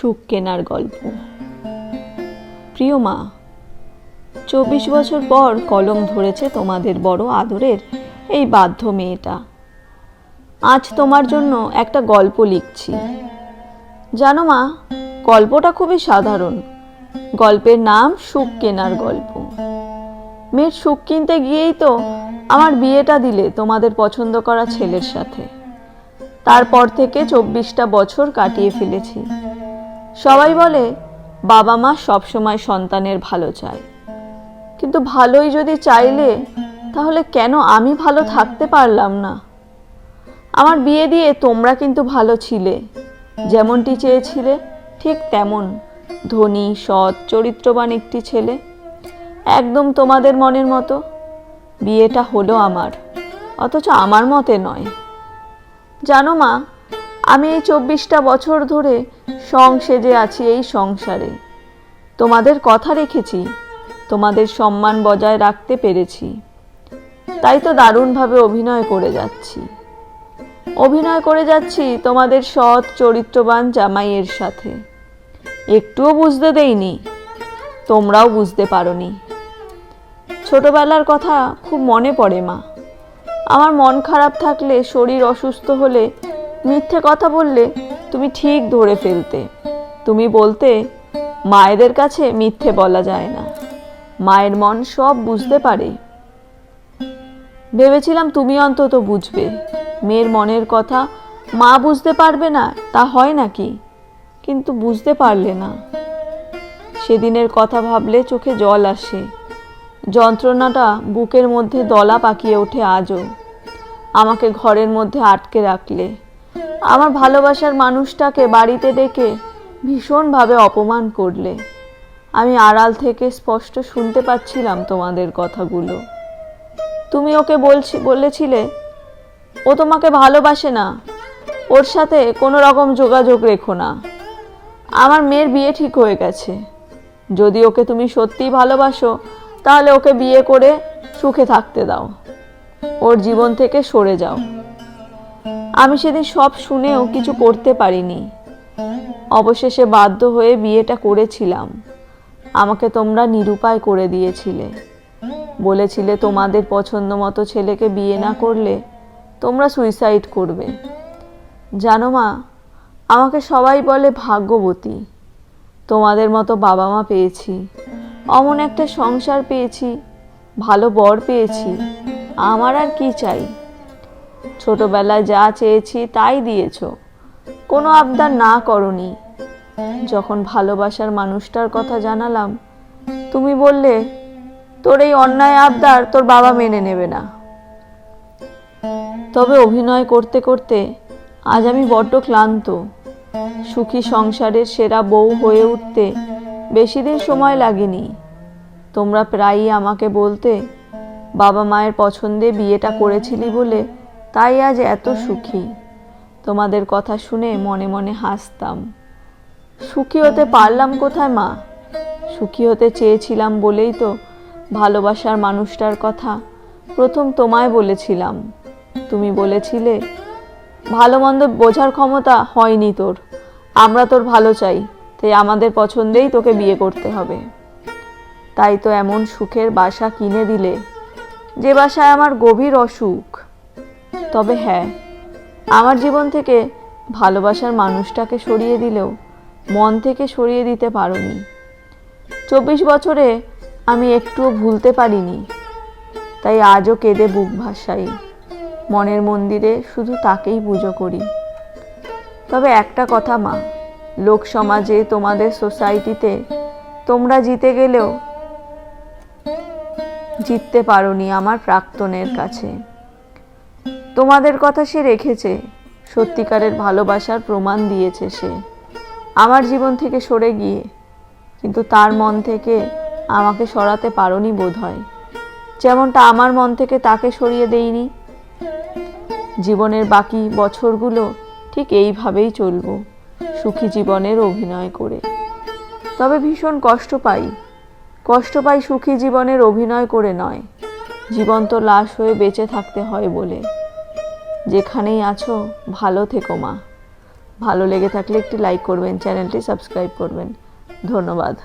সুখ কেনার গল্প। প্রিয় মা চব্বিশ বছর পর কলম ধরেছে তোমাদের বড় আদরের এই বাধ্য মেয়েটা। আজ তোমার জন্য একটা গল্প লিখছি। জানো মা, গল্পটা খুবই সাধারণ। গল্পের নাম সুখ কেনার গল্প। মেয়ের সুখ কিনতে গিয়েই তো আমার বিয়েটা দিলে তোমাদের পছন্দ করা ছেলের সাথে। তারপর থেকে চব্বিশটা বছর কাটিয়ে ফেলেছি। সবাই বলে, বাবা মা সবসময় সন্তানের ভালো চায়। কিন্তু ভালোই যদি চাইলে, তাহলে কেন আমি ভালো থাকতে পারলাম না? আমার বিয়ে দিয়ে তোমরা কিন্তু ভালো ছিলে। যেমনটি চেয়েছিলে, ঠিক তেমন। ধনী, সৎ, চরিত্রবান একটি ছেলে। একদম তোমাদের মনের মতো। বিয়েটা হলো আমার, অথচ আমার মতে নয়। জানো মা আমি এই চব্বিশটা বছর ধরে সং সেজে আছি এই সংসারে। তোমাদের কথা রেখেছি, তোমাদের সম্মান বজায় রাখতে পেরেছি। তাই তো দারুণভাবে অভিনয় করে যাচ্ছি। অভিনয় করে যাচ্ছি তোমাদের সৎ, চরিত্রবান জামাইয়ের সাথে। একটুও বুঝতে দেইনি, তোমরাও বুঝতে পারোনি। ছোটবেলার কথা খুব মনে পড়ে মা। আমার মন খারাপ থাকলে, শরীর অসুস্থ হলে মিথ্যে কথা বললে তুমি ঠিক ধরে ফেলতে। তুমি বলতে, মায়েদের কাছে মিথ্যে বলা যায় না। মায়ের মন সব বুঝতে পারে। ভেবেছিলাম তুমি অন্তত বুঝবে। মেয়ের মনের কথা মা বুঝতে পারবে না, তা হয় নাকি? কিন্তু বুঝতে পারলে না। সেদিনের কথা ভাবলে চোখে জল আসে। যন্ত্রণাটা বুকের মধ্যে দলা পাকিয়ে ওঠে আজও। আমাকে ঘরের মধ্যে আটকে রাখলে। আমার ভালোবাসার মানুষটাকে বাড়িতে ডেকে ভীষণভাবে অপমান করলে। আমি আড়াল থেকে স্পষ্ট শুনতে পাচ্ছিলাম তোমাদের কথাগুলো। তুমি ওকে বলছি, বলেছিলে, ও তোমাকে ভালোবাসে না। ওর সাথে কোনো রকম যোগাযোগ রেখো না। আমার মেয়ের বিয়ে ঠিক হয়ে গেছে। যদি ওকে তুমি সত্যিই ভালোবাসো, তাহলে ওকে বিয়ে করে সুখে থাকতে দাও। ওর জীবন থেকে সরে যাও। আমি সেদিন সব শুনেও কিছু করতে পারিনি। অবশেষে বাধ্য হয়ে বিয়েটা করেছিলাম। আমাকে তোমরা নিরুপায় করে দিয়েছিলে। বলেছিলে তোমাদের পছন্দ মতো ছেলেকে বিয়ে না করলে তোমরা সুইসাইড করবে। জানো মা, আমাকে সবাই বলে ভাগ্যবতী। তোমাদের মতো বাবা মা পেয়েছি। অমন একটা সংসার পেয়েছি, ভালো বর পেয়েছি। আমার আর কি চাই? ছোটবেলায় যা চেয়েছি তাই দিয়েছ। কোনো আবদার না করনি। যখন ভালোবাসার মানুষটার কথা জানালাম, তুমি বললে, তোর এই অন্যায় আবদার তোর বাবা মেনে নেবে না। তবে অভিনয় করতে করতে আজ আমি বড্ড ক্লান্ত। সুখী সংসারের সেরা বউ হয়ে উঠতে বেশি দিন সময় লাগেনি। তোমরা প্রায়ই আমাকে বলতে, বাবা মায়ের পছন্দে বিয়েটা করেছিলি বলে তাই আজ এত সুখী। তোমাদের কথা শুনে মনে মনে হাসতাম। সুখী হতে পারলাম কোথায়, মা? সুখী হতে চেয়েছিলাম বলেই তো ভালোবাসার মানুষটার কথা প্রথম তোমায় বলেছিলাম। তুমি বলেছিলে, ভালো মন্দ বোঝার ক্ষমতা হয়নি তোর। আমরা তোর ভালো চাই, তাই আমাদের পছন্দেই তোকে বিয়ে করতে হবে। তাই তো এমন সুখের বাসা কিনে দিলে, যে বাসায় আমার গভীর অসুখ। তবে হ্যাঁ আমার জীবন থেকে ভালোবাসার মানুষটাকে সরিয়ে দিলেও মন থেকে সরিয়ে দিতে পারোনি। চব্বিশ বছরে আমি একটুও ভুলতে পারিনি, তাই আজও কেঁদে বুক ভাসাই। মনের মন্দিরে শুধু তাকেই পুজো করি। তবে একটা কথা মা, লোক সমাজে তোমাদের সোসাইটিতে তোমরা জিতে গেলেও জিততে পারোনি আমার প্রাক্তনের কাছে। তোমাদের কথা সে রেখেছে। সত্যিকারের ভালোবাসার প্রমাণ দিয়েছে সে। আমার জীবন থেকে সরে গিয়ে। কিন্তু তার মন থেকে আমাকে সরাতে পারোনি বোধ হয় যেমনটা আমার মন থেকে তাকে সরিয়ে দেইনি। জীবনের বাকি বছরগুলো ঠিক এইভাবেই চলবো, সুখী জীবনের অভিনয় করে। তবে ভীষণ কষ্ট পাই। কষ্ট পাই সুখী জীবনের অভিনয় করে নয়। জীবন্ত লাশ হয়ে বেঁচে থাকতে হয় বলে। যেখানেই আছো, ভালো থেকো মা। ভালো লেগে থাকলে একটি লাইক করবেন, চ্যানেলটি সাবস্ক্রাইব করবেন। ধন্যবাদ।